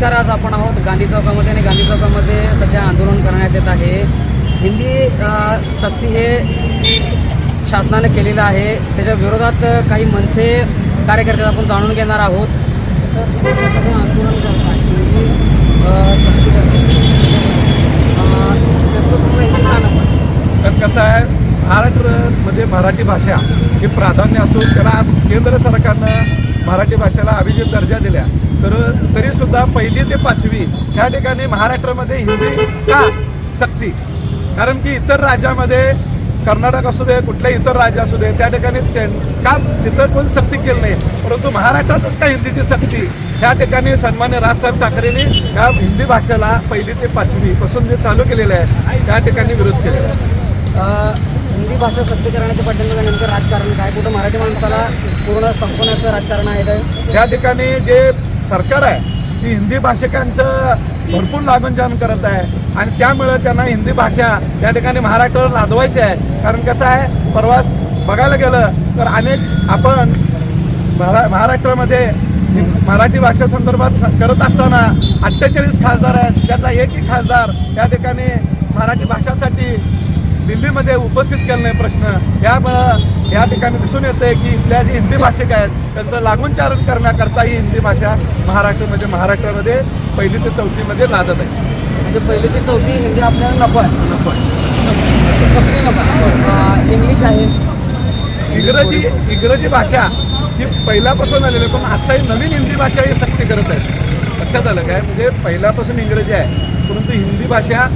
नमस्कार आज आपण आहोत गांधी चौकामध्ये आणि गांधी चौकामध्ये सध्या आंदोलन करण्यात येत आहे. हिंदी सक्ती हे शासनाने केलेलं आहे. त्याच्या विरोधात काही मनसे कार्यकर्ते आपण जाणून घेणार आहोत. तर आंदोलन करत आहे. हिंदी तर कसं आहे महाराष्ट्रमध्ये मराठी भाषा ही प्राधान्य असून त्याला केंद्र सरकारनं मराठी भाषेला अभिजित दर्जा दिल्या. तर तरीसुद्धा पहिली ते पाचवी ह्या ठिकाणी महाराष्ट्रामध्ये हिंदी का सक्ती? कारण की इतर राज्यामध्ये कर्नाटक असू दे कुठल्याही इतर राज्य असू दे त्या ठिकाणी ते- का तिथं कोण सक्ती केली नाही? परंतु महाराष्ट्रातच का हिंदीची सक्ती? ह्या ठिकाणी सन्मान्य राजसाहेब ठाकरेंनी ह्या हिंदी भाषेला पहिली ते पाचवी पासून जे चालू केलेलं आहे त्या ठिकाणी विरोध केलेला आहे. हिंदी भाषा सक्तीकरणाचे करण्याच्या पाठीमागे नेमकं राजकारण काय? कुठं मराठी माणसाला पूर्ण संपवण्याचं राजकारण आहे काय त्या ठिकाणी जे सरकार आहे ती हिंदी भाषिकांचं भरपूर लागून जाण करत आहे. आणि त्यामुळं त्यांना हिंदी भाषा त्या ठिकाणी महाराष्ट्रावर लादवायची आहे. कारण कसं आहे प्रवास बघायला गेलं तर अनेक आपण महा महाराष्ट्रामध्ये मराठी भाषा संदर्भात स- करत असताना अठ्ठेचाळीस खासदार आहेत. त्याचा एकही खासदार त्या ठिकाणी मराठी भाषासाठी दिल्लीमध्ये उपस्थित केला नाही प्रश्न यामुळं या ठिकाणी दिसून येते की इथल्या जे हिंदी भाषिक आहेत त्यांचं लागूनचारण करण्याकरता ही हिंदी भाषा महाराष्ट्रामध्ये महाराष्ट्रामध्ये पहिली ते चौथीमध्ये लादत आहे म्हणजे पहिली ते चौथी हिंदी आपल्याला नको आहे नको आहे. नको आहे. इंग्लिश आहे इंग्रजी इंग्रजी भाषा ही पहिल्यापासून आलेली आहे, पण आता ही नवीन हिंदी भाषा ही सक्ती करत आहे लक्षात आलं काय म्हणजे पहिल्यापासून इंग्रजी आहे परंतु हिंदी भाषा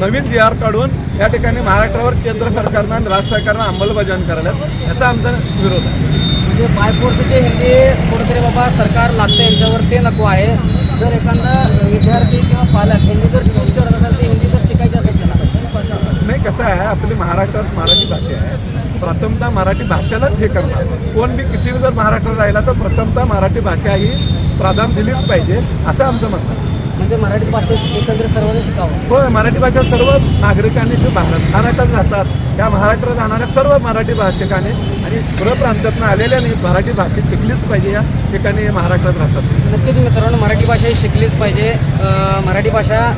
नवीन जी आर काढून या ठिकाणी महाराष्ट्रावर केंद्र सरकारनं आणि राज्य सरकारनं अंमलबजावणी करायला याचा आमचा विरोध आहे. म्हणजे बायफोर्स जे हिंदी कुठेतरी बाबा सरकार लागतं यांच्यावर ते नको आहे. जर एखादा विद्यार्थी किंवा पालक हिंदी जर चूज करत असेल तर हिंदी जर शिकायची असेल त्यांना. नाही कसं आहे आपली महाराष्ट्रात मराठी भाषा आहे. प्रथमतः मराठी भाषेलाच हे करणार. कोण बी किती जर महाराष्ट्रात राहिला तर प्रथमतः मराठी भाषा ही प्राधान्य दिलीच पाहिजे असं आमचं म्हणणं आहे. म्हणजे मराठी भाषेत एकंदरीत सर्वांनी शिकावं. होय मराठी भाषा सर्व नागरिकांनी जे भारत महाराष्ट्रात राहतात त्या महाराष्ट्रात राहणाऱ्या सर्व मराठी भाषिकांनी आणि पुरप्रांतातून आलेल्यानी मराठी भाषा शिकलीच पाहिजे या ठिकाणी महाराष्ट्रात राहतात. नक्कीच मित्रांनो मराठी भाषा ही शिकलीच पाहिजे. अं, मराठी भाषा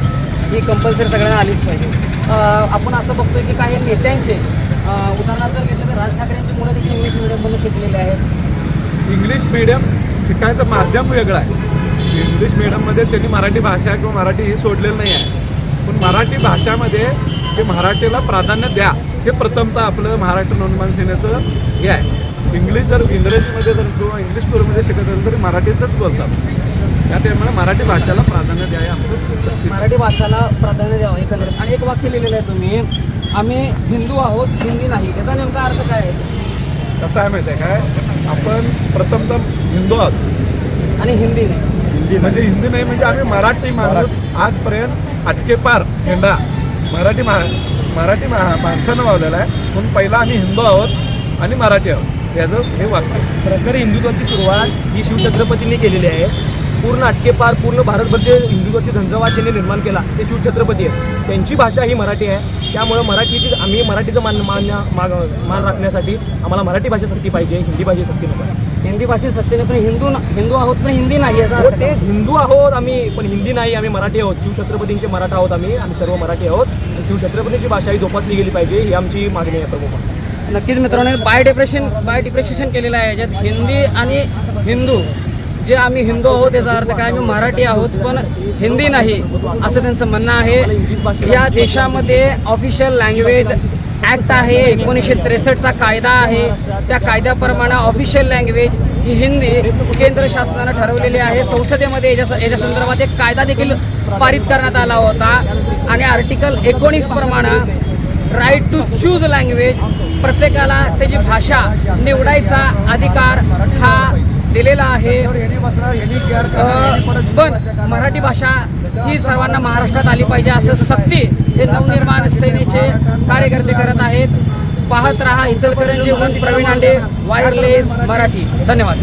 ही कंपल्सरी सगळ्यांना आलीच पाहिजे. अं, आपण असं बघतोय की काही नेत्यांचे अं, उदाहरणार्थ जर घेतलं तर राज ठाकरेंची मुलं देखील इंग्लिश मिडियममध्ये शिकलेले आहेत. इंग्लिश मिडियम शिकायचं माध्यम वेगळं आहे. इंग्लिश मिडियममध्ये त्यांनी मराठी भाषा किंवा मराठी ही सोडलेलं नाही आहे. पण मराठी भाषामध्ये हे मराठीला प्राधान्य द्या. हे प्रथमतः आपलं महाराष्ट्र नोंदमान सेनेचं हे आहे. इंग्लिश जर इंग्रजीमध्ये जर किंवा इंग्लिश स्कूलमध्ये शिकत असेल तरी मराठीतच बोलतात. त्या त्यामुळे मराठी भाषेला प्राधान्य द्या हे आमचं मराठी भाषाला प्राधान्य द्यावं एकंदरीत. आणि एक वाक्य लिहिलेलं आहे तुम्ही. आम्ही हिंदू आहोत हिंदी नाही. याचा नेमका अर्थ काय आहे? कसं आहे माहिती आहे काय? आपण प्रथमतः हिंदू आहोत. आणि हिंदी नाही. हिंदी म्हणजे हिंदी नाही म्हणजे आम्ही मराठी माणूस आजपर्यंत अटकेपार झेंडा मराठी मा मराठी मा माणसानं वावलेला आहे. म्हणून पहिला आम्ही हिंदू आहोत आणि मराठी आहोत. याचं हे वाक्य. प्रखर हिंदुत्वाची सुरुवात ही शिवछत्रपतींनी केलेली आहे. पूर्ण अटकेपार पूर्ण भारतभर जे हिंदुत्वाची झंझावात ज्यांनी निर्माण केला. ते शिवछत्रपती आहेत. त्यांची भाषा ही मराठी आहे. त्यामुळं मराठीची आम्ही मराठीचं मान मान माग मान राखण्यासाठी आम्हाला मराठी भाषा सक्ती पाहिजे हिंदी भाषा सक्ती नको. आहे. हिंदी भाषेत सत्तेने पण हिंदू हिंदू आहोत पण हिंदी नाही याचा हो? हिंदू आहोत आम्ही पण हिंदी नाही आम्ही मराठी आहोत. शिवछत्रपतींचे मराठा आहोत आम्ही आम्ही सर्व मराठी आहोत. शिवछत्रपतींची भाषा ही जोपासली गेली पाहिजे ही आमची मागणी आहे प्रमुख. नक्कीच मित्रांनो बाय डिप्रेशन बाय डिप्रेशन केलेलं आहे. याच्यात हिंदी आणि हिंदू जे आम्ही हिंदू आहोत याचा अर्थ काय? आम्ही मराठी आहोत पण हिंदी नाही असं त्यांचं म्हणणं आहे. या देशामध्ये ऑफिशियल लँग्वेज ॲक्ट आहे. एकोणीसशे त्रेसष्टचा कायदा आहे. त्या कायद्याप्रमाणे ऑफिशियल लँग्वेज ही हिंदी केंद्र शासनानं ठरवलेली आहे. संसदेमध्ये याच्या याच्या संदर्भात एक कायदा देखील पारित करण्यात आला होता. आणि आर्टिकल एकोणीस प्रमाणे राईट टू चूज लँग्वेज प्रत्येकाला त्याची भाषा निवडायचा अधिकार हा दिलेला आहे. पण मराठी भाषा ही सर्वांना महाराष्ट्रात आली पाहिजे असं सक्ती हे नवनिर्माण सेनेचे कार्यकर्ते करत आहेत. पाहत रहा इचलकरंजीहून प्रवीण आंडे वायरलेस मराठी. धन्यवाद.